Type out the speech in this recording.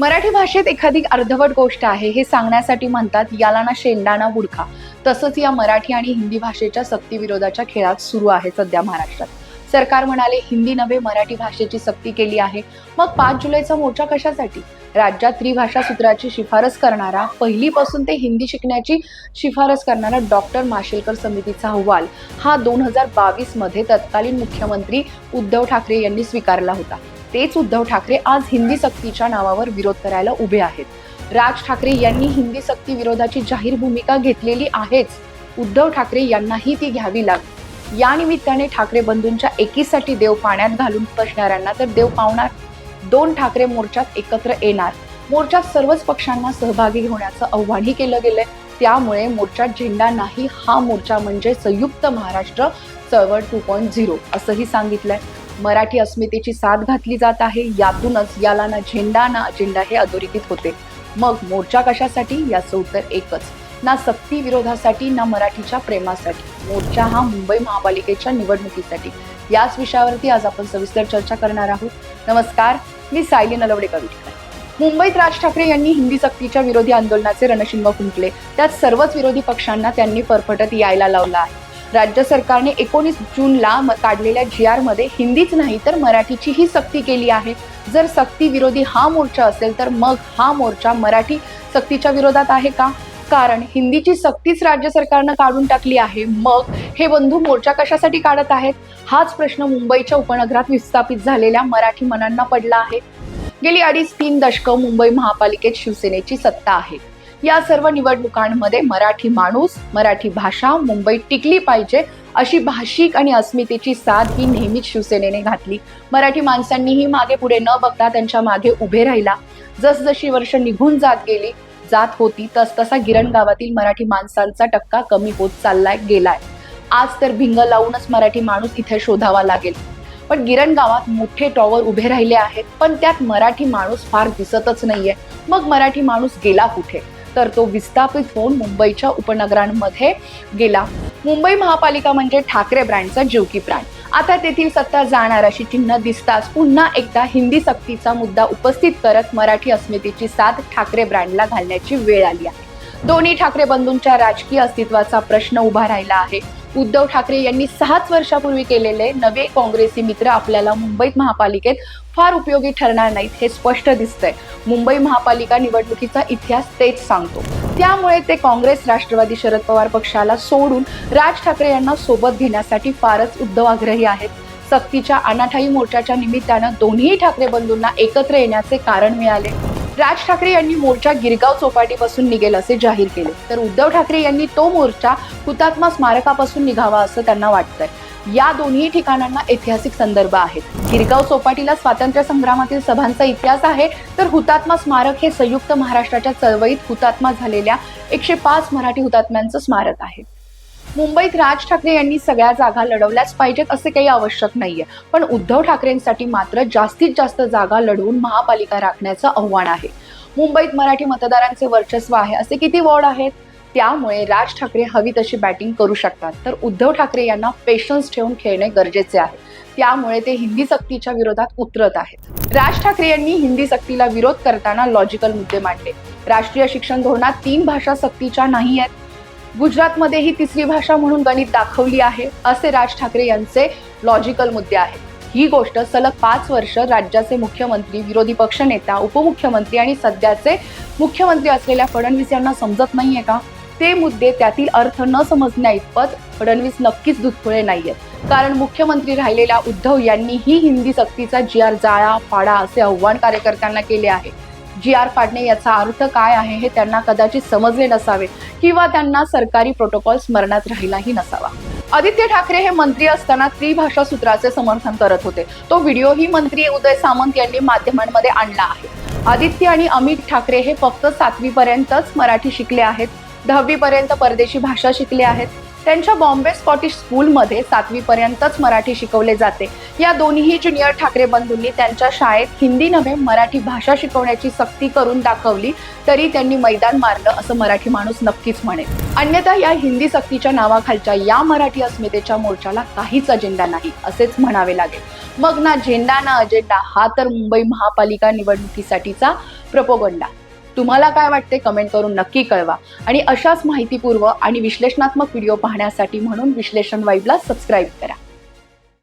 मराठी भाषेत एखादी अर्धवट गोष्ट आहे हे सांगण्यासाठी म्हणतात याला ना शेंडा ना बुडखा. तसंच या मराठी आणि हिंदी भाषेच्या सक्तीविरोधाच्या खेळात सुरू आहे सध्या महाराष्ट्रात. सरकार म्हणाले हिंदी नव्हे मराठी भाषेची सक्ती केली आहे. मग पाच जुलैचा मोर्चा कशासाठी? राज्यात त्रिभाषा सूत्राची शिफारस करणारा पहिलीपासून ते हिंदी शिकण्याची शिफारस करणारा डॉक्टर माशेलकर समितीचा अहवाल हा दोन हजार बावीसमध्ये तत्कालीन मुख्यमंत्री उद्धव ठाकरे यांनी स्वीकारला होता. तेच उद्धव ठाकरे आज हिंदी सक्तीच्या नावावर विरोध करायला उभे आहेत. राज ठाकरे यांनी हिंदी सक्ती विरोधाची जाहीर भूमिका घेतलेली आहेच. उद्धव ठाकरे यांनाही ती घ्यावी लागली या निमित्ताने ठाकरे बंधूंच्या एकीसाठी देव पाण्यात घालून बसणाऱ्यांना तर देव पावणार. दोन ठाकरे मोर्चात एकत्र येणार. मोर्चात सर्वच पक्षांना सहभागी होण्याचं आव्हानही केलं गेलंय. त्यामुळे मोर्चात झेंडा नाही हा मोर्चा म्हणजे संयुक्त महाराष्ट्र चळवळ टू पॉईंट झिरो असंही सांगितलंय. मराठी अस्मितेची साथ घातली जात आहे. यातूनच याला ना झेंडा ना अजेंडा हे अधोरेखित होते. मग मोर्चा कशासाठी? याचं उत्तर एकच. ना सक्ती विरोधासाठी ना मराठीच्या प्रेमासाठी. मोर्चा हा मुंबई महापालिकेच्या निवडणुकीसाठी. याच विषयावरती आज आपण सविस्तर चर्चा करणार आहोत. नमस्कार मी सायली नलवडे कविटकर मुंबईत राज ठाकरे यांनी हिंदी सक्तीच्या विरोधी आंदोलनाचे रणशिंग फुंकले. त्यात सर्वच विरोधी पक्षांना त्यांनी फरफटत यायला लावला आहे. राज्य सरकारने एकोणीस जूनला म- काढलेल्या जी आरमध्ये हिंदीच नाही तर मराठीचीही सक्ती केली आहे. जर सक्ती विरोधी हा मोर्चा असेल तर मग हा मोर्चा मराठी सक्तीच्या विरोधात आहे का? कारण हिंदीची सक्तीच राज्य सरकारनं काढून टाकली आहे. मग हे बंधू मोर्चा कशासाठी काढत आहेत? हाच प्रश्न मुंबईच्या उपनगरात विस्थापित झालेल्या मराठी मनांना पडला आहे. गेली अडीच तीन दशकं मुंबई महापालिकेत शिवसेनेची सत्ता आहे. या सर्व निवडणुकांमध्ये मराठी माणूस मराठी भाषा मुंबईत टिकली पाहिजे अशी भाषिक आणि अस्मितेची साथ ही नेहमीच शिवसेनेने घातली. मराठी माणसांनीही मागे पुढे न बघता त्यांच्या मागे उभे राहिला. जसजशी वर्ष निघून जात गेली जात होती तस तसा गिरण गावातील मराठी माणसांचा टक्का कमी होत चाललाय गेलाय. आज तर भिंग लावूनच मराठी माणूस इथे शोधावा लागेल. पण गिरण गावात मोठे टॉवर उभे राहिले आहेत पण त्यात मराठी माणूस फार दिसतच नाहीये. मग मराठी माणूस गेला कुठे? तर तो विस्थापित होऊन मुंबईच्या उपनगरांमध्ये गेला. मुंबई महापालिका म्हणजे ठाकरे ब्रँडचा जीवकी ब्रँड. आता तेथील सत्ता जाणार अशी चिन्ह दिसताच पुन्हा एकदा हिंदी सक्तीचा मुद्दा उपस्थित करत मराठी अस्मितेची साथ ठाकरे ब्रँडला घालण्याची वेळ आली आहे. दोन्ही ठाकरे बंधूंच्या राजकीय अस्तित्वाचा प्रश्न उभा राहिला आहे. उद्धव ठाकरे यांनी सहाच वर्षापूर्वी केलेले नवे काँग्रेसी मित्र आपल्याला मुंबईत महापालिकेत फार उपयोगी ठरणार नाहीत हे स्पष्ट दिसतंय. मुंबई महापालिका निवडणुकीचा इतिहास तेच सांगतो. त्यामुळे ते काँग्रेस राष्ट्रवादी शरद पवार पक्षाला सोडून राज ठाकरे यांना सोबत घेण्यासाठी फारच उद्धव आग्रही आहेत. सक्तीच्या अनाठाई मोर्चाच्या निमित्तानं दोन्ही ठाकरे बंधूंना एकत्र येण्याचे कारण मिळाले. राज ठाकरे यांनी मोर्चा गिरगाव चौपाटीपासून निघेल असे जाहीर केले. तर उद्धव ठाकरे यांनी तो मोर्चा हुतात्मा स्मारकापासून निघावा असं त्यांना वाटतंय. या दोन्ही ठिकाणांना ऐतिहासिक संदर्भ आहेत. गिरगाव चौपाटीला स्वातंत्र्य संग्रामातील सभांचा इतिहास आहे तर हुतात्मा स्मारक हे संयुक्त महाराष्ट्राच्या चळवळीत हुतात्मा झालेल्या एकशे पाच मराठी हुतात्म्यांचं स्मारक आहे. मुंबईत राज ठाकरे यांनी सगळ्या जागा लढवल्याच पाहिजेत असे काही आवश्यक नाहीये. पण उद्धव ठाकरेंसाठी मात्र जास्तीत जास्त जागा लढवून महापालिका राखण्याचं आव्हान आहे. मुंबईत मराठी मतदारांचे वर्चस्व आहे असे किती वॉर्ड आहेत? त्यामुळे राज ठाकरे हवी तशी बॅटिंग करू शकतात. तर उद्धव ठाकरे यांना पेशन्स ठेवून खेळणे गरजेचे आहे. त्यामुळे ते हिंदी सक्तीच्या विरोधात उतरत आहेत. राज ठाकरे यांनी हिंदी सक्तीला विरोध करताना लॉजिकल मुद्दे मांडले. राष्ट्रीय शिक्षण धोरणात तीन भाषा सक्तीच्या नाही आहेत गुजरातमध्ये ही तिसरी भाषा म्हणून गणित दाखवली आहे असे राज ठाकरे यांचे लॉजिकल मुद्दे आहेत. ही गोष्ट सलग पाच वर्ष राज्याचे मुख्यमंत्री विरोधी पक्षनेता उपमुख्यमंत्री आणि सध्याचे मुख्यमंत्री असलेल्या फडणवीस यांना समजत नाहीये का? ते मुद्दे त्यातील अर्थ न समजण्या इतपत फडणवीस नक्कीच दुधखुळे नाहीयेत. कारण मुख्यमंत्री राहिलेल्या उद्धव यांनी ही हिंदी सक्तीचा जी आर जाळा फाडा असे आव्हान कार्यकर्त्यांना केले आहे. जी आर पाडणे याचा अर्थ काय आहे हे त्यांना कदाचित समजले नसावे किंवा त्यांना सरकारी प्रोटोकॉल स्मरणात राहिलाही नसावा. आदित्य ठाकरे हे मंत्री असताना त्रिभाषा सूत्राचे समर्थन करत होते. तो व्हिडिओही मंत्री उदय सामंत यांनी माध्यमांमध्ये आणला आहे. आदित्य आणि अमित ठाकरे हे फक्त सातवीपर्यंतच मराठी शिकले आहेत. दहावीपर्यंत परदेशी भाषा शिकले आहेत. त्यांच्या बॉम्बे स्कॉटिश स्कूलमध्ये सातवीपर्यंतच मराठी शिकवले जाते. या दोन्ही ज्युनियर ठाकरे बंधूंनी त्यांच्या शाळेत हिंदी नव्हे मराठी भाषा शिकवण्याची सक्ती करून दाखवली तरी त्यांनी मैदान मारलं असं मराठी माणूस नक्कीच म्हणेल. अन्यथा या हिंदी सक्तीच्या नावाखालच्या या मराठी अस्मितेच्या मोर्चाला काहीच अजेंडा नाही असेच म्हणावे लागेल. मग ना झेंडा ना अजेंडा हा तर मुंबई महापालिका निवडणुकीसाठीचा प्रपोगंडा. तुम्हाला काय वाटते कमेंट करून नक्की कळवा. आणि अशाच माहितीपूर्व आणि विश्लेषणात्मक व्हिडिओ पाहण्यासाठी म्हणून विश्लेषण वाईबला सबस्क्राईब करा.